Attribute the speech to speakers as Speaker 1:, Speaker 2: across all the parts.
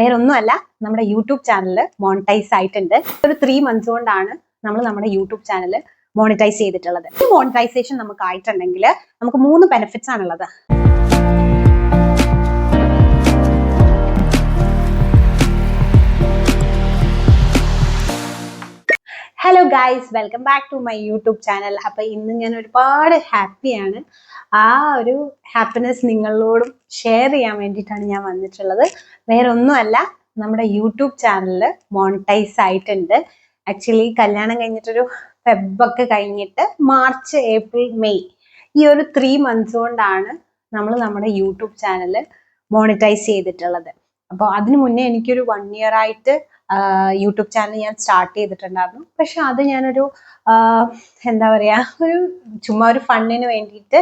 Speaker 1: വേറെ ഒന്നുമല്ല നമ്മുടെ യൂട്യൂബ് ചാനൽ മോണിറ്റൈസ് ആയിട്ടുണ്ട്. ഒരു ത്രീ മന്ത്സ് കൊണ്ടാണ് നമ്മൾ നമ്മുടെ യൂട്യൂബ് ചാനൽ മോണിറ്റൈസ് ചെയ്തിട്ടുള്ളത്. ഈ മോണിറ്റൈസേഷൻ നമുക്ക് ആയിട്ടുണ്ടെങ്കിൽ നമുക്ക് മൂന്ന് ബെനിഫിറ്റ്സ് ആണുള്ളത്. Hello guys welcome back to my YouTube channel അപ്പൊ ഇന്ന് ഞാൻ ഒരുപാട് ഹാപ്പിയാണ് ആ ഒരു ഹാപ്പിനെസ് നിങ്ങളോടും ഷെയർ ചെയ്യാൻ വേണ്ടിയിട്ടാണ് ഞാൻ വന്നിട്ടുള്ളത്. വേറെ ഒന്നുമല്ല നമ്മുടെ യൂട്യൂബ് ചാനൽ മോണിറ്റൈസ് ആയിട്ടുണ്ട്. ആക്ച്വലി കല്യാണം കഴിഞ്ഞിട്ടൊരു ഫെബൊക്കെ കഴിഞ്ഞിട്ട് മാർച്ച് ഏപ്രിൽ മെയ് ഈ ഒരു ത്രീ മന്ത്സ് കൊണ്ടാണ് നമ്മൾ നമ്മുടെ യൂട്യൂബ് ചാനൽ മോണിറ്റൈസ് ചെയ്തിട്ടുള്ളത്. അപ്പോൾ അതിനു മുന്നേ എനിക്കൊരു വൺ ഇയർ ആയിട്ട് യൂട്യൂബ് ചാനൽ ഞാൻ സ്റ്റാർട്ട് ചെയ്തിട്ടുണ്ടായിരുന്നു. പക്ഷെ അത് ഞാനൊരു എന്താ പറയാ ഒരു ചുമ്മാ ഒരു ഫണ്ണിന് വേണ്ടിയിട്ട്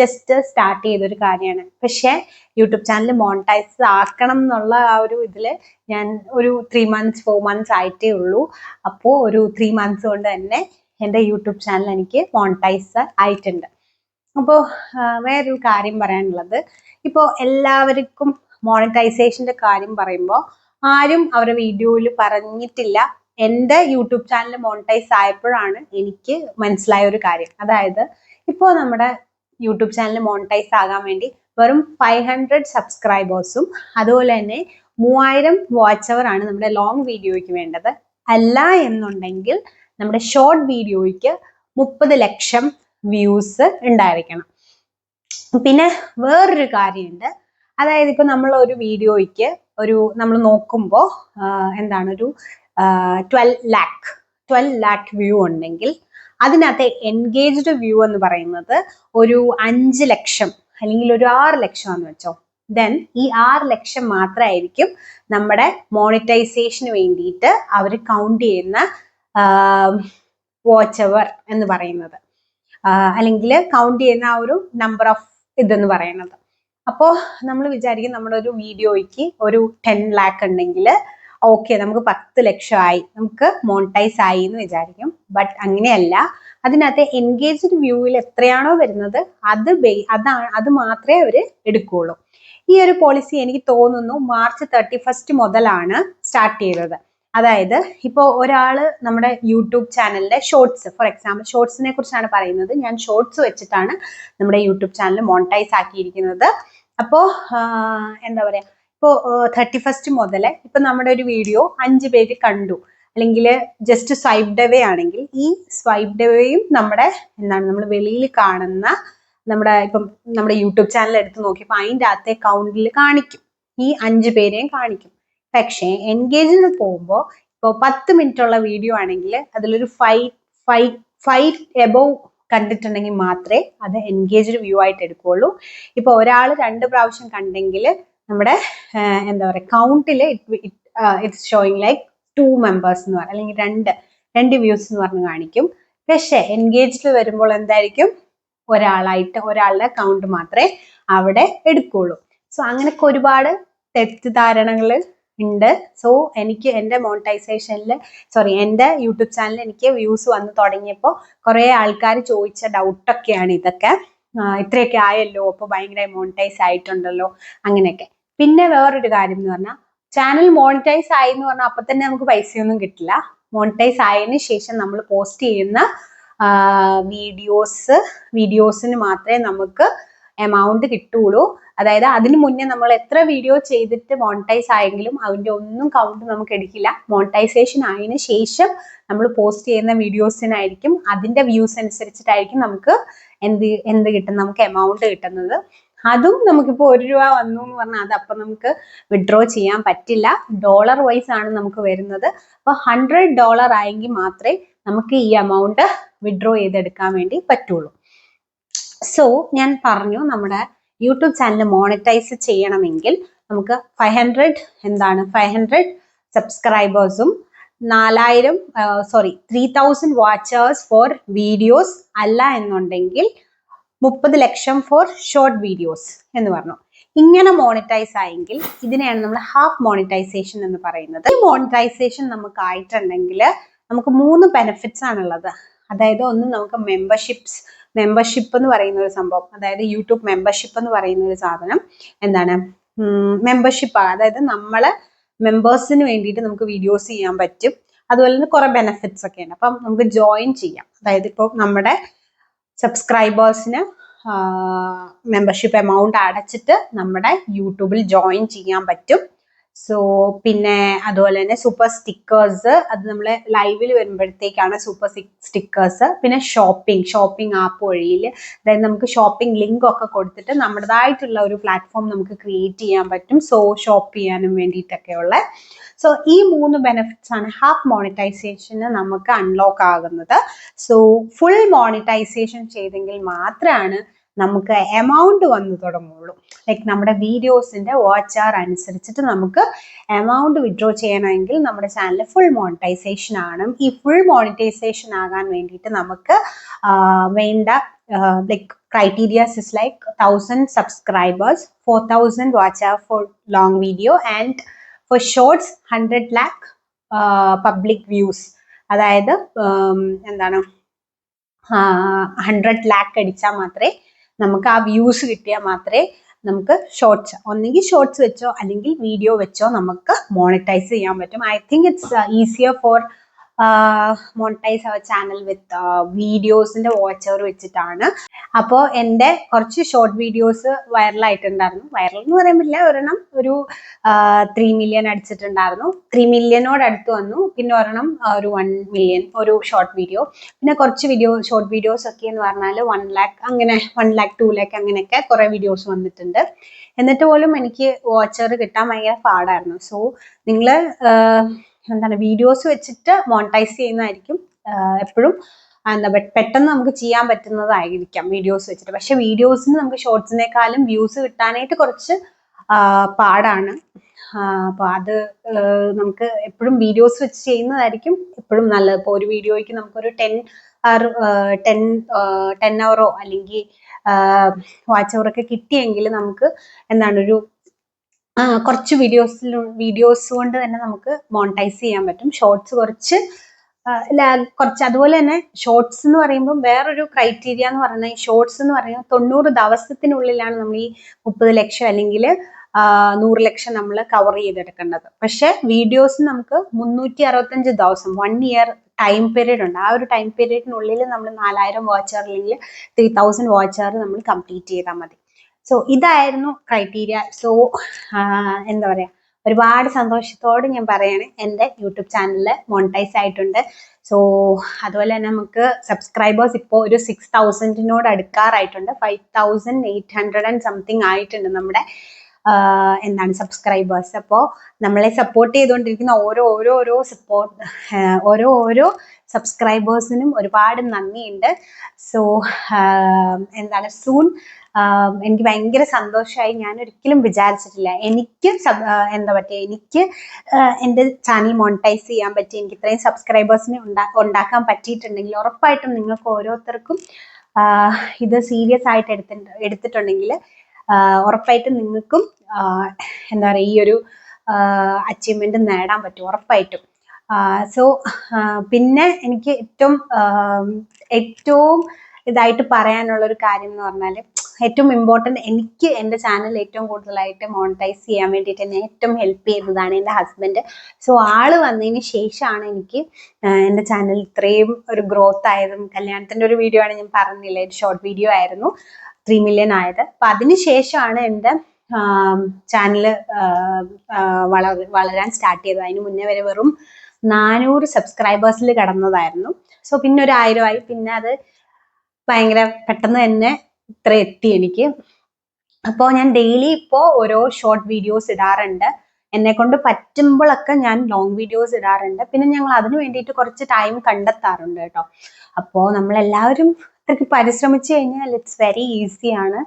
Speaker 1: ജസ്റ്റ് സ്റ്റാർട്ട് ചെയ്തൊരു കാര്യമാണ്. പക്ഷെ യൂട്യൂബ് ചാനൽ മോണിറ്റൈസ് ആക്കണം എന്നുള്ള ആ ഒരു ഇതിൽ ഞാൻ ഒരു ത്രീ മന്ത്സ് ഫോർ മന്ത്സ് ആയിട്ടേ ഉള്ളൂ. അപ്പോൾ ഒരു ത്രീ മന്ത്സ് കൊണ്ട് തന്നെ എന്റെ യൂട്യൂബ് ചാനൽ എനിക്ക് മോണിറ്റൈസ് ആയിട്ടുണ്ട്. അപ്പോൾ വേറൊരു കാര്യം പറയാനുള്ളത്. ഇപ്പോൾ എല്ലാവർക്കും മോണിറ്റൈസേഷന്റെ കാര്യം പറയുമ്പോൾ ആരും അവരുടെ വീഡിയോയിൽ പറഞ്ഞിട്ടില്ല. എന്റെ യൂട്യൂബ് ചാനൽ മോണിറ്റൈസ് ആയപ്പോഴാണ് എനിക്ക് മനസ്സിലായ ഒരു കാര്യം. അതായത് ഇപ്പോൾ നമ്മുടെ യൂട്യൂബ് ചാനൽ മോണിറ്റൈസ് ആകാൻ വേണ്ടി വെറും ഫൈവ് ഹൺഡ്രഡ് സബ്സ്ക്രൈബേഴ്സും അതുപോലെ തന്നെ മൂവായിരം വാച്ച് അവർ ആണ് നമ്മുടെ ലോങ് വീഡിയോയ്ക്ക് വേണ്ടത്. അല്ല എന്നുണ്ടെങ്കിൽ നമ്മുടെ ഷോർട്ട് വീഡിയോയ്ക്ക് മുപ്പത് ലക്ഷം വ്യൂസ് ഉണ്ടായിരിക്കണം. പിന്നെ വേറൊരു കാര്യമുണ്ട്. അതായത് ഇപ്പൊ നമ്മൾ ഒരു വീഡിയോയ്ക്ക് ഒരു നമ്മൾ നോക്കുമ്പോൾ എന്താണ് ഒരു twelve lakh twelve lakh view ഉണ്ടെങ്കിൽ അതിനകത്തെ എൻഗേജ്ഡ് വ്യൂ എന്ന് പറയുന്നത് ഒരു അഞ്ച് ലക്ഷം അല്ലെങ്കിൽ ഒരു ആറ് ലക്ഷം എന്ന് വെച്ചോ. ദെൻ ഈ ആറ് ലക്ഷം മാത്രമായിരിക്കും നമ്മുടെ മോണിറ്റൈസേഷന് വേണ്ടിയിട്ട് അവർ കൗണ്ട് ചെയ്യുന്ന വാച്ച് അവർ എന്ന് പറയുന്നത്. അല്ലെങ്കിൽ കൗണ്ട് ചെയ്യുന്ന ആ ഒരു നമ്പർ ഓഫ് ഇതെന്ന് പറയുന്നത്. അപ്പോൾ നമ്മൾ വിചാരിക്കും നമ്മുടെ ഒരു വീഡിയോയ്ക്ക് ഒരു ടെൻ ലാക്ക് ഉണ്ടെങ്കിൽ ഓക്കെ നമുക്ക് പത്ത് ആയി നമുക്ക് മോണിറ്റൈസ് ആയി എന്ന് വിചാരിക്കും. ബട്ട് അങ്ങനെയല്ല. അതിനകത്ത് എൻഗേജ്ഡ് വ്യൂവിൽ എത്രയാണോ വരുന്നത് അത് അതാണ് അത് മാത്രമേ അവർ എടുക്കുകയുള്ളൂ ഈ ഒരു പോളിസി എനിക്ക് തോന്നുന്നു മാർച്ച് തേർട്ടി ഫസ്റ്റ് മുതലാണ് സ്റ്റാർട്ട് ചെയ്തത്. അതായത് ഇപ്പോൾ ഒരാൾ നമ്മുടെ യൂട്യൂബ് ചാനലിലെ ഷോർട്സ് ഫോർ എക്സാമ്പിൾ ഷോർട്സിനെ കുറിച്ചാണ് പറയുന്നത്. ഞാൻ ഷോർട്സ് വെച്ചിട്ടാണ് നമ്മുടെ യൂട്യൂബ് ചാനൽ മോണിറ്റൈസ് ആക്കിയിരിക്കുന്നത്. അപ്പോൾ എന്താ പറയാ ഇപ്പോൾ തേർട്ടി ഫസ്റ്റ് മുതൽ ഇപ്പൊ നമ്മുടെ ഒരു വീഡിയോ അഞ്ച് പേര് കണ്ടു. അല്ലെങ്കിൽ ജസ്റ്റ് സ്വൈപ്പ് ഡവേ ആണെങ്കിൽ ഈ സ്വൈപ്പ് ഡവേയും നമ്മുടെ എന്താണ് നമ്മൾ വെളിയിൽ കാണുന്ന നമ്മുടെ ഇപ്പം നമ്മുടെ യൂട്യൂബ് ചാനൽ എടുത്ത് നോക്കിയപ്പോൾ അതിന്റെ അകത്തെ കൗണ്ടിൽ കാണിക്കും. ഈ അഞ്ച് പേരെയും കാണിക്കും. പക്ഷേ എൻഗേജിൽ പോകുമ്പോൾ ഇപ്പോൾ പത്ത് മിനിറ്റ് ഉള്ള വീഡിയോ ആണെങ്കിൽ അതിലൊരു ഫൈവ് ഫൈവ് ഫൈവ് എബോവ് കണ്ടിട്ടുണ്ടെങ്കിൽ മാത്രമേ അത് എൻഗേജ്ഡ് വ്യൂ ആയിട്ട് എടുക്കുകയുള്ളൂ. ഇപ്പോൾ ഒരാൾ രണ്ട് പ്രാവശ്യം കണ്ടെങ്കിൽ നമ്മുടെ എന്താ പറയുക കൗണ്ടിൽ it's showing like two members എന്ന് പറയും അല്ലെങ്കിൽ രണ്ട് രണ്ട് വ്യൂസ് എന്ന് പറഞ്ഞ് കാണിക്കും. പക്ഷേ എൻഗേജ്ഡ് വരുമ്പോൾ എന്തായിരിക്കും? ഒരാളായിട്ട് ഒരാളുടെ കൗണ്ട് മാത്രമേ അവിടെ എടുക്കുകയുള്ളൂ. സോ അങ്ങനെയൊക്കെ ഒരുപാട് തെറ്റിദ്ധാരണകൾ ഉണ്ട്. സോ എനിക്ക് എന്റെ മോണിറ്റൈസേഷനിൽ സോറി എന്റെ യൂട്യൂബ് ചാനലിൽ എനിക്ക് വ്യൂസ് വന്ന് തുടങ്ങിയപ്പോൾ കുറേ ആൾക്കാർ ചോദിച്ച ഡൗട്ടൊക്കെയാണ് ഇതൊക്കെ. ഇത്രയൊക്കെ ആയല്ലോ അപ്പോൾ ഭയങ്കര മോണിറ്റൈസ് ആയിട്ടുണ്ടല്ലോ അങ്ങനെയൊക്കെ. പിന്നെ വേറൊരു കാര്യം എന്ന് പറഞ്ഞാൽ ചാനൽ മോണിറ്റൈസ് ആയി എന്ന് പറഞ്ഞാൽ അപ്പം തന്നെ നമുക്ക് പൈസയൊന്നും കിട്ടില്ല. മോണിറ്റൈസ് ആയതിനു ശേഷം നമ്മൾ പോസ്റ്റ് ചെയ്യുന്ന വീഡിയോസ് വീഡിയോസിന് മാത്രമേ നമുക്ക് എമൗണ്ട് കിട്ടുള്ളൂ. അതായത് അതിന് മുന്നേ നമ്മൾ എത്ര വീഡിയോ ചെയ്തിട്ട് മോണിറ്റൈസ് ആയെങ്കിലും അതിന്റെ ഒന്നും കൗണ്ട് നമുക്ക് എടുക്കില്ല. മോണിറ്റൈസേഷൻ ആയതിനു ശേഷം നമ്മൾ പോസ്റ്റ് ചെയ്യുന്ന വീഡിയോസിനായിരിക്കും അതിന്റെ വ്യൂസ് അനുസരിച്ചിട്ടായിരിക്കും നമുക്ക് എന്ത് എന്ത് കിട്ടും നമുക്ക് എമൗണ്ട് കിട്ടുന്നത്. അതും നമുക്കിപ്പോൾ ഒരു രൂപ വന്നു എന്ന് പറഞ്ഞാൽ അത് അപ്പം നമുക്ക് വിഡ്രോ ചെയ്യാൻ പറ്റില്ല. ഡോളർ വൈസ് ആണ് നമുക്ക് വരുന്നത്. അപ്പോൾ ഹൺഡ്രഡ് ഡോളർ ആയെങ്കിൽ മാത്രമേ നമുക്ക് ഈ എമൗണ്ട് വിഡ്രോ ചെയ്തെടുക്കാൻ വേണ്ടി പറ്റുള്ളൂ. സോ ഞാൻ പറഞ്ഞു നമ്മുടെ യൂട്യൂബ് ചാനൽ മോണിറ്റൈസ് ചെയ്യണമെങ്കിൽ നമുക്ക് ഫൈവ് ഹൺഡ്രഡ് എന്താണ് ഫൈവ് ഹൺഡ്രഡ് സബ്സ്ക്രൈബേഴ്സും നാലായിരം sorry three thousand watchers for videos അല്ല എന്നുണ്ടെങ്കിൽ മുപ്പത് ലക്ഷം ഫോർ ഷോർട്ട് വീഡിയോസ് എന്ന് പറഞ്ഞു. ഇങ്ങനെ മോണിറ്റൈസ് ആയെങ്കിൽ ഇതിനെയാണ് നമ്മൾ ഹാഫ് മോണിറ്റൈസേഷൻ എന്ന് പറയുന്നത്. ഈ മോണിറ്റൈസേഷൻ നമുക്ക് ആയിട്ടുണ്ടെങ്കിൽ നമുക്ക് മൂന്ന് ബെനിഫിറ്റ്സ് ആണുള്ളത്. അതായത് ഒന്ന് നമുക്ക് മെമ്പർഷിപ്സ് മെമ്പർഷിപ്പ് എന്ന് പറയുന്ന ഒരു സംഭവം. അതായത് യൂട്യൂബ് മെമ്പർഷിപ്പ് എന്ന് പറയുന്ന ഒരു സാധനം. എന്താണ്? മെമ്പർഷിപ്പ് അതായത് നമ്മളെ മെമ്പേഴ്സിന് വേണ്ടിയിട്ട് നമുക്ക് വീഡിയോസ് ചെയ്യാൻ പറ്റും. അതുപോലെ തന്നെ കുറെ ബെനിഫിറ്റ്സ് ഒക്കെ ഉണ്ട്. അപ്പം നമുക്ക് ജോയിൻ ചെയ്യാം. അതായത് ഇപ്പോൾ നമ്മുടെ സബ്സ്ക്രൈബേഴ്സിന് മെമ്പർഷിപ്പ് എമൗണ്ട് അടച്ചിട്ട് നമ്മുടെ യൂട്യൂബിൽ ജോയിൻ ചെയ്യാൻ പറ്റും. സോ പിന്നെ അതുപോലെ തന്നെ സൂപ്പർ സ്റ്റിക്കേഴ്സ് അത് നമ്മൾ ലൈവിൽ വരുമ്പോഴത്തേക്കാണ് സൂപ്പർ സ്റ്റിക്കേഴ്സ് പിന്നെ ഷോപ്പിംഗ് ഷോപ്പിംഗ് ആപ്പ് വഴിയിൽ അതായത് നമുക്ക് ഷോപ്പിംഗ് ലിങ്ക് ഒക്കെ കൊടുത്തിട്ട് നമ്മുടേതായിട്ടുള്ള ഒരു പ്ലാറ്റ്ഫോം നമുക്ക് ക്രിയേറ്റ് ചെയ്യാൻ പറ്റും. സോ ഷോപ്പ് ചെയ്യാനും വേണ്ടിയിട്ടൊക്കെയുള്ള. സോ ഈ മൂന്ന് ബെനിഫിറ്റ്സ് ആണ് ഹാഫ് മോണിറ്റൈസേഷന് നമുക്ക് അൺലോക്ക് ആകുന്നത്. സോ ഫുൾ മോണിറ്റൈസേഷൻ ചെയ്തെങ്കിൽ മാത്രമാണ് നമുക്ക് എമൗണ്ട് വന്നു തുടങ്ങുള്ളൂ. ലൈക്ക് നമ്മുടെ വീഡിയോസിന്റെ വാച്ച് ആർ അനുസരിച്ചിട്ട് നമുക്ക് എമൗണ്ട് വിഡ്രോ ചെയ്യണമെങ്കിൽ നമ്മുടെ ചാനൽ ഫുൾ മോണിറ്റൈസേഷൻ ആണ്. ഈ ഫുൾ മോണിറ്റൈസേഷൻ ആകാൻ വേണ്ടിയിട്ട് നമുക്ക് വേണ്ട like criterias is like thousand subscribers four thousand watch hour for long video and for shorts hundred lakh public views അതായത് എന്താണ് ഹൺഡ്രഡ് ലാക്ക് അടിച്ചാൽ മാത്രമേ നമുക്ക് ആ വ്യൂസ് കിട്ടിയാൽ മാത്രമേ നമുക്ക് ഷോർട്സ് ഒന്നെങ്കിൽ ഷോർട്സ് വെച്ചോ അല്ലെങ്കിൽ വീഡിയോ വെച്ചോ നമുക്ക് മോണിറ്റൈസ് ചെയ്യാൻ പറ്റും. I think it's easier for monetise our channel with വീഡിയോസിന്റെ watch hour വെച്ചിട്ടാണ്. അപ്പോൾ എന്റെ കുറച്ച് ഷോർട്ട് വീഡിയോസ് വൈറലായിട്ടുണ്ടായിരുന്നു വൈറൽ എന്ന് പറയുമ്പോൾ ഒരെണ്ണം ഒരു ത്രീ മില്യൺ അടിച്ചിട്ടുണ്ടായിരുന്നു. ത്രീ മില്യനോട് അടുത്ത് വന്നു. പിന്നെ ഒരെണ്ണം ഒരു വൺ മില്യൺ ഒരു ഷോർട്ട് വീഡിയോ പിന്നെ കുറച്ച് വീഡിയോ ഷോർട്ട് വീഡിയോസ് ഒക്കെ എന്ന് പറഞ്ഞാൽ വൺ ലാക്ക് അങ്ങനെ വൺ ലാക്ക് ടു ലാക്ക് അങ്ങനെയൊക്കെ കുറേ വീഡിയോസ് വന്നിട്ടുണ്ട്. എന്നിട്ട് പോലും എനിക്ക് വാച്ചർ കിട്ടാൻ ഭയങ്കര പാടായിരുന്നു. സോ നിങ്ങൾ എന്താണ് വീഡിയോസ് വെച്ചിട്ട് മോണിറ്റൈസ് ചെയ്യുന്നതായിരിക്കും. എപ്പോഴും എന്താ പെട്ടെന്ന് നമുക്ക് ചെയ്യാൻ പറ്റുന്നതായിരിക്കാം വീഡിയോസ് വെച്ചിട്ട്. പക്ഷെ വീഡിയോസിന് നമുക്ക് ഷോർട്സിനേക്കാളും വ്യൂസ് കിട്ടാനായിട്ട് കുറച്ച് പാടാണ്. അപ്പോൾ അത് നമുക്ക് എപ്പോഴും വീഡിയോസ് വെച്ച് ചെയ്യുന്നതായിരിക്കും എപ്പോഴും നല്ലത്. ഇപ്പോൾ ഒരു വീഡിയോയ്ക്ക് നമുക്കൊരു ടെൻ അവർ ടെൻ ടെൻ അവറോ അല്ലെങ്കിൽ വാച്ച് അവറൊക്കെ കിട്ടിയെങ്കിൽ നമുക്ക് എന്താണ് ഒരു കുറച്ച് വീഡിയോസിൽ വീഡിയോസ് കൊണ്ട് തന്നെ നമുക്ക് മോണിറ്റൈസ് ചെയ്യാൻ പറ്റും. ഷോർട്സ് കുറച്ച് കുറച്ച് അതുപോലെ തന്നെ ഷോർട്സ് എന്ന് പറയുമ്പോൾ വേറൊരു ക്രൈറ്റീരിയ എന്ന് പറയുന്നത് ഈ ഷോർട്സ് എന്ന് പറയുന്നത് തൊണ്ണൂറ് ദിവസത്തിനുള്ളിലാണ് നമ്മൾ ഈ മുപ്പത് ലക്ഷം അല്ലെങ്കിൽ നൂറ് ലക്ഷം നമ്മൾ കവർ ചെയ്തെടുക്കേണ്ടത്. പക്ഷെ വീഡിയോസ് നമുക്ക് മുന്നൂറ്റി അറുപത്തഞ്ച് ദിവസം വൺ ഇയർ ടൈം പീരീഡ് ഉണ്ട്. ആ ഒരു ടൈം പീരീഡിനുള്ളിൽ നമ്മൾ നാലായിരം വാച്ച് അവർ അല്ലെങ്കിൽ ത്രീ തൗസൻഡ് വാച്ച് നമ്മൾ കംപ്ലീറ്റ് ചെയ്താൽ മതി. സോ ഇതായിരുന്നു ക്രൈറ്റീരിയ സോ എന്താ പറയുക ഒരുപാട് സന്തോഷത്തോടെ ഞാൻ പറയാണ് എന്റെ യൂട്യൂബ് ചാനലിൽ മോണിറ്റൈസ് ആയിട്ടുണ്ട്. സോ അതുപോലെ തന്നെ നമുക്ക് സബ്സ്ക്രൈബേഴ്സ് ഇപ്പോൾ ഒരു സിക്സ് തൗസൻഡിനോട് അടുക്കാറായിട്ടുണ്ട്. Five thousand eight hundred and something ആയിട്ടുണ്ട് നമ്മുടെ എന്താണ് സബ്സ്ക്രൈബേഴ്സ് അപ്പോൾ നമ്മളെ സപ്പോർട്ട് ചെയ്തുകൊണ്ടിരിക്കുന്ന ഓരോ ഓരോ ഓരോ സപ്പോർട്ട് ഓരോ ഓരോ സബ്സ്ക്രൈബേഴ്സിനും ഒരുപാട് നന്ദിയുണ്ട്. സോ എന്താണ് സൂൺ എനിക്ക് ഭയങ്കര സന്തോഷമായി ഞാൻ ഒരിക്കലും വിചാരിച്ചിട്ടില്ല. എനിക്ക് എന്താ പറ്റുക എനിക്ക് എന്റെ ചാനൽ മോണിറ്റൈസ് ചെയ്യാൻ പറ്റി എനിക്ക് ഇത്രയും സബ്സ്ക്രൈബേഴ്സിനെ ഉണ്ടാ ഉണ്ടാക്കാൻ പറ്റിയിട്ടുണ്ടെങ്കിൽ ഉറപ്പായിട്ടും നിങ്ങൾക്ക് ഓരോരുത്തർക്കും ഇത് സീരിയസ് ആയിട്ട് എടുത്തിട്ട് എടുത്തിട്ടുണ്ടെങ്കിൽ ഉറപ്പായിട്ടും നിങ്ങൾക്കും എന്താ പറയുക ഈ ഒരു അച്ചീവ്മെന്റ് നേടാൻ പറ്റും ഉറപ്പായിട്ടും. സോ പിന്നെ എനിക്ക് ഏറ്റവും ഏറ്റവും ഇതായിട്ട് പറയാനുള്ള ഒരു കാര്യം എന്ന് പറഞ്ഞാൽ ഏറ്റവും ഇമ്പോർട്ടന്റ് എനിക്ക് എന്റെ ചാനൽ ഏറ്റവും കൂടുതലായിട്ട് മോണിറ്റൈസ് ചെയ്യാൻ വേണ്ടിയിട്ട് എന്നെ ഏറ്റവും ഹെൽപ്പ് ചെയ്തതാണ് എന്റെ ഹസ്ബൻഡ് സോ ആൾ വന്നതിന് ശേഷമാണ് എനിക്ക് എന്റെ ചാനൽ ഇത്രയും ഒരു ഗ്രോത്ത് ആയതും കല്യാണത്തിന്റെ ഒരു വീഡിയോ ആണ് ഞാൻ പറഞ്ഞില്ല ഒരു ഷോർട്ട് വീഡിയോ ആയിരുന്നു. ത്രീ മില്യൺ ആയത്. അപ്പൊ അതിനുശേഷമാണ് എന്റെ ചാനൽ വളരാൻ സ്റ്റാർട്ട് ചെയ്തത്. അതിന് മുന്നേ വരെ വെറും നാനൂറ് സബ്സ്ക്രൈബേഴ്സിൽ കടന്നതായിരുന്നു. സോ പിന്നെ ഒരു ആയിരമായി. പിന്നെ അത് ഭയങ്കര പെട്ടെന്ന് തന്നെ ഇത്ര എത്തി എനിക്ക്. അപ്പോൾ ഞാൻ ഡെയിലി ഇപ്പോൾ ഓരോ ഷോർട്ട് വീഡിയോസ് ഇടാറുണ്ട്. എന്നെ കൊണ്ട് പറ്റുമ്പോഴൊക്കെ ഞാൻ ലോങ് വീഡിയോസ് ഇടാറുണ്ട്. പിന്നെ ഞങ്ങൾ അതിന് വേണ്ടിയിട്ട് കുറച്ച് ടൈം കണ്ടെത്താറുണ്ട് കേട്ടോ. അപ്പോൾ നമ്മളെല്ലാവരും അത്രയ്ക്ക് പരിശ്രമിച്ചു കഴിഞ്ഞാൽ ഇറ്റ്സ് വെരി ഈസിയാണ്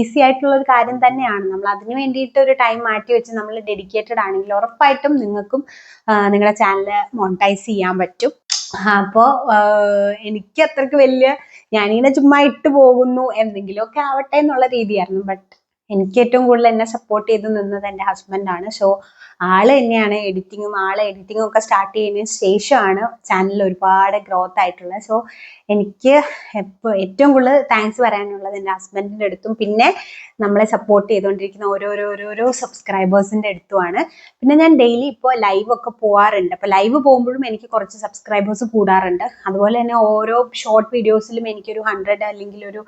Speaker 1: ഈസി ആയിട്ടുള്ള ഒരു കാര്യം തന്നെയാണ്. നമ്മൾ അതിന് വേണ്ടിയിട്ട് ഒരു ടൈം മാറ്റി വെച്ച് നമ്മൾ ഡെഡിക്കേറ്റഡ് ആണെങ്കിൽ ഉറപ്പായിട്ടും നിങ്ങൾക്കും നിങ്ങളുടെ ചാനൽ മോണിറ്റൈസ് ചെയ്യാൻ പറ്റും. അപ്പോൾ എനിക്ക് അത്രയ്ക്ക് വലിയ ഞാനിങ്ങനെ ചുമ്മാ ഇട്ട് പോകുന്നു എന്തെങ്കിലുമൊക്കെ ആവട്ടെ എന്നുള്ള രീതിയായിരുന്നു. ബട്ട് എനിക്ക് ഏറ്റവും കൂടുതൽ എന്നെ സപ്പോർട്ട് ചെയ്ത് നിന്നത് എന്റെ ഹസ്ബൻഡാണ് സോ ആൾ തന്നെയാണ് എഡിറ്റിങ്ങും ആളെ എഡിറ്റിങ്ങും ഒക്കെ സ്റ്റാർട്ട് ചെയ്യുന്നതിന് ശേഷമാണ് ചാനൽ ഒരുപാട് ഗ്രോത്ത് ആയിട്ടുള്ളത്. സോ എനിക്ക് എപ്പോൾ ഏറ്റവും കൂടുതൽ താങ്ക്സ് പറയാനുള്ളത് എന്റെ ഹസ്ബൻഡിന്റെ അടുത്തും പിന്നെ നമ്മളെ സപ്പോർട്ട് ചെയ്തുകൊണ്ടിരിക്കുന്ന ഓരോരോ ഓരോരോ സബ്സ്ക്രൈബേഴ്സിന്റെ അടുത്തുമാണ്. പിന്നെ ഞാൻ ഡെയിലി ഇപ്പോൾ ലൈവ് ഒക്കെ പോവാറുണ്ട്. അപ്പോൾ ലൈവ് പോകുമ്പോഴും എനിക്ക് കുറച്ച് സബ്സ്ക്രൈബേഴ്സ് കൂടാറുണ്ട്. അതുപോലെ തന്നെ ഓരോ ഷോർട്ട് വീഡിയോസിലും എനിക്കൊരു ഹൺഡ്രഡ് അല്ലെങ്കിൽ ഒരു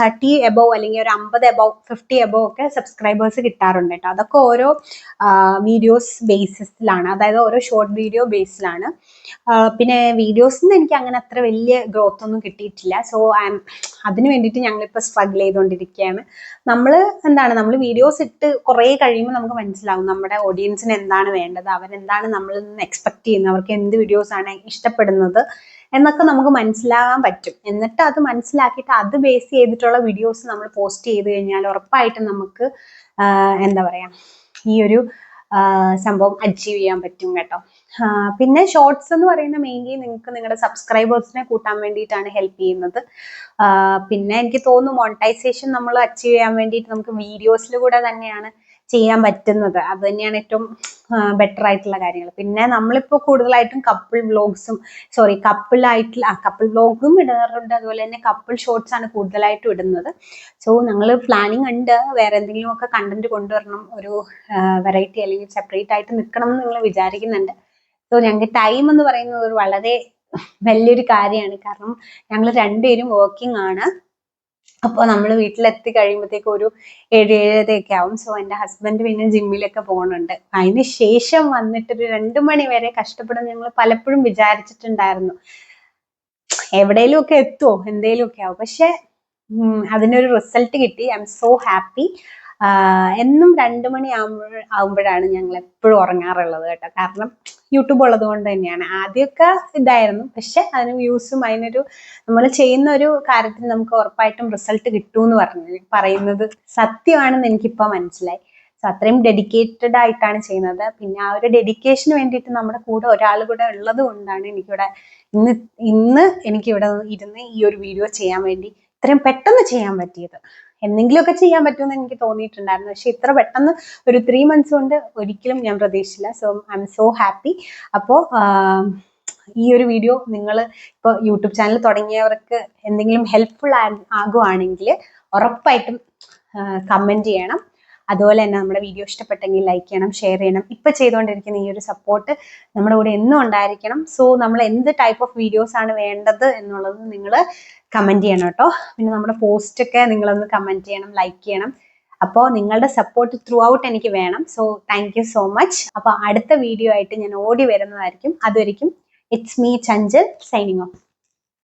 Speaker 1: തേർട്ടി എബവ് അല്ലെങ്കിൽ ഒരു അമ്പത് എബവ് ഫിഫ്റ്റി എബോ ഒക്കെ സബ്സ്ക്രൈബേഴ്സ് കിട്ടാറുണ്ട് കേട്ടോ. അതൊക്കെ ഓരോ വീഡിയോസ് ബേസിസിലാണ് അതായത് ഓരോ ഷോർട്ട് വീഡിയോ ബേസിലാണ് പിന്നെ വീഡിയോസിൽ നിന്ന് എനിക്ക് അങ്ങനെ അത്ര വലിയ ഗ്രോത്ത് ഒന്നും കിട്ടിയിട്ടില്ല. സോ ഐ എം അതിന് വേണ്ടിയിട്ട് ഞങ്ങളിപ്പോൾ സ്ട്രഗിൾ ചെയ്തുകൊണ്ടിരിക്കുകയാണ് നമ്മൾ എന്താണ് നമ്മൾ വീഡിയോസ് ഇട്ട് കുറേ കഴിയുമ്പോൾ നമുക്ക് മനസ്സിലാവും നമ്മുടെ ഓഡിയൻസിന് എന്താണ് വേണ്ടത് അവരെന്താണ് നമ്മളിൽ നിന്ന് എക്സ്പെക്ട് ചെയ്യുന്നത് അവർക്ക് എന്ത് വീഡിയോസ് ആണ് ഇഷ്ടപ്പെടുന്നത്. എന്നൊക്കെ നമുക്ക് മനസ്സിലാകാൻ പറ്റും. എന്നിട്ട് അത് മനസ്സിലാക്കിയിട്ട് അത് ബേസ് ചെയ്തിട്ടുള്ള വീഡിയോസ് നമ്മൾ പോസ്റ്റ് ചെയ്ത് കഴിഞ്ഞാൽ ഉറപ്പായിട്ടും നമുക്ക് എന്താ പറയാ ഈ ഒരു സംഭവം അച്ചീവ് ചെയ്യാൻ പറ്റും കേട്ടോ. പിന്നെ ഷോർട്സ് എന്ന് പറയുന്ന മെയിൻലി നിങ്ങൾക്ക് നിങ്ങളുടെ സബ്സ്ക്രൈബേഴ്സിനെ കൂട്ടാൻ വേണ്ടിയിട്ടാണ് ഹെൽപ്പ് ചെയ്യുന്നത്. പിന്നെ എനിക്ക് തോന്നുന്നു മോണിറ്റൈസേഷൻ നമ്മൾ അച്ചീവ് ചെയ്യാൻ വേണ്ടിയിട്ട് നമുക്ക് വീഡിയോസിലൂടെ തന്നെയാണ് ചെയ്യാൻ പറ്റുന്നത്. അത് തന്നെയാണ് ഏറ്റവും ബെറ്റർ ആയിട്ടുള്ള കാര്യങ്ങൾ. പിന്നെ നമ്മളിപ്പോൾ കൂടുതലായിട്ടും കപ്പിൾ വ്ലോഗ്സും സോറി കപ്പിൾ ആയിട്ടുള്ള കപ്പിൾ വ്ലോഗും ഇടാറുണ്ട്. അതുപോലെ തന്നെ കപ്പിൾ ഷോർട്സ് ആണ് കൂടുതലായിട്ടും ഇടുന്നത്. സോ ഞങ്ങൾ പ്ലാനിങ് ഉണ്ട് വേറെ എന്തെങ്കിലും ഒക്കെ കണ്ടന്റ് കൊണ്ടുവരണം. ഒരു വെറൈറ്റി അല്ലെങ്കിൽ സെപ്പറേറ്റ് ആയിട്ട് നിൽക്കണം എന്ന് നിങ്ങൾ വിചാരിക്കുന്നുണ്ട്. സോ ഞങ്ങൾക്ക് ടൈം എന്ന് പറയുന്നത് ഒരു വളരെ വലിയൊരു കാര്യമാണ്. കാരണം ഞങ്ങൾ രണ്ടുപേരും വർക്കിംഗ് ആണ്. അപ്പോൾ നമ്മൾ വീട്ടിലെത്തി കഴിയുമ്പോഴത്തേക്ക് ഒരു ഏഴ് ഏഴരയൊക്കെ ആവും. സോ എന്റെ ഹസ്ബൻഡ് പിന്നെ ജിമ്മിലൊക്കെ പോകുന്നുണ്ട് അതിന് ശേഷം വന്നിട്ട് ഒരു രണ്ട് മണി വരെ കഷ്ടപ്പെടുന്ന ഞങ്ങൾ പലപ്പോഴും വിചാരിച്ചിട്ടുണ്ടായിരുന്നു. എവിടെയെങ്കിലും ഒക്കെ എത്തുമോ എന്തേലും ഒക്കെ ആവും. പക്ഷെ അതിനൊരു റിസൾട്ട് കിട്ടി. ഐ എം സോ ഹാപ്പി എന്നും രണ്ട് മണി ആവുമ്പോഴാണ് ഞങ്ങൾ എപ്പോഴും ഉറങ്ങാറുള്ളത് കേട്ടോ. കാരണം യൂട്യൂബ് ഉള്ളത് കൊണ്ട് തന്നെയാണ്. ആദ്യമൊക്കെ ഇതായിരുന്നു. പക്ഷെ അതിന് വ്യൂസും അതിനൊരു നമ്മൾ ചെയ്യുന്ന ഒരു കാര്യത്തിൽ നമുക്ക് ഉറപ്പായിട്ടും റിസൾട്ട് കിട്ടുമെന്ന് പറഞ്ഞു പറയുന്നത് സത്യമാണെന്ന് എനിക്കിപ്പോൾ മനസ്സിലായി. സോ അത്രയും ഡെഡിക്കേറ്റഡ് ആയിട്ടാണ് ചെയ്യുന്നത്. പിന്നെ ആ ഒരു ഡെഡിക്കേഷന് വേണ്ടിയിട്ട് നമ്മുടെ കൂടെ ഒരാൾ കൂടെ ഉള്ളത് കൊണ്ടാണ് എനിക്കിവിടെ ഇന്ന് ഇന്ന് എനിക്കിവിടെ ഇരുന്ന് ഈ ഒരു വീഡിയോ ചെയ്യാൻ വേണ്ടി ഇത്രയും പെട്ടെന്ന് ചെയ്യാൻ പറ്റിയത്. എന്തെങ്കിലുമൊക്കെ ചെയ്യാൻ പറ്റുമെന്ന് എനിക്ക് തോന്നിയിട്ടുണ്ടായിരുന്നു. പക്ഷെ ഇത്ര പെട്ടെന്ന് ഒരു ത്രീ മന്ത്സ് കൊണ്ട് ഒരിക്കലും ഞാൻ പ്രതീക്ഷിച്ചില്ല. So I am so happy അപ്പോൾ ഈ ഒരു വീഡിയോ നിങ്ങൾ ഇപ്പോൾ യൂട്യൂബ് ചാനൽ തുടങ്ങിയവർക്ക് എന്തെങ്കിലും ഹെൽപ്ഫുൾ ആകുവാണെങ്കിൽ ഉറപ്പായിട്ടും കമന്റ് ചെയ്യണം. അതുപോലെ തന്നെ നമ്മുടെ വീഡിയോ ഇഷ്ടപ്പെട്ടെങ്കിൽ ലൈക്ക് ചെയ്യണം ഷെയർ ചെയ്യണം. ഇപ്പം ചെയ്തുകൊണ്ടിരിക്കുന്ന ഈ ഒരു സപ്പോർട്ട് നമ്മുടെ കൂടെ എന്നും ഉണ്ടായിരിക്കണം. സോ നമ്മൾ എന്ത് ടൈപ്പ് ഓഫ് വീഡിയോസ് ആണ് വേണ്ടത് എന്നുള്ളത് നിങ്ങൾ കമന്റ് ചെയ്യണം കേട്ടോ. പിന്നെ നമ്മുടെ പോസ്റ്റൊക്കെ നിങ്ങളൊന്ന് കമന്റ് ചെയ്യണം ലൈക്ക് ചെയ്യണം. അപ്പോൾ നിങ്ങളുടെ സപ്പോർട്ട് ത്രൂ ഔട്ട് എനിക്ക് വേണം. So thank you so much അപ്പോൾ അടുത്ത വീഡിയോ ആയിട്ട് ഞാൻ ഓടി വരുന്നതായിരിക്കും. അതൊരിക്കും it's me Chanchal signing off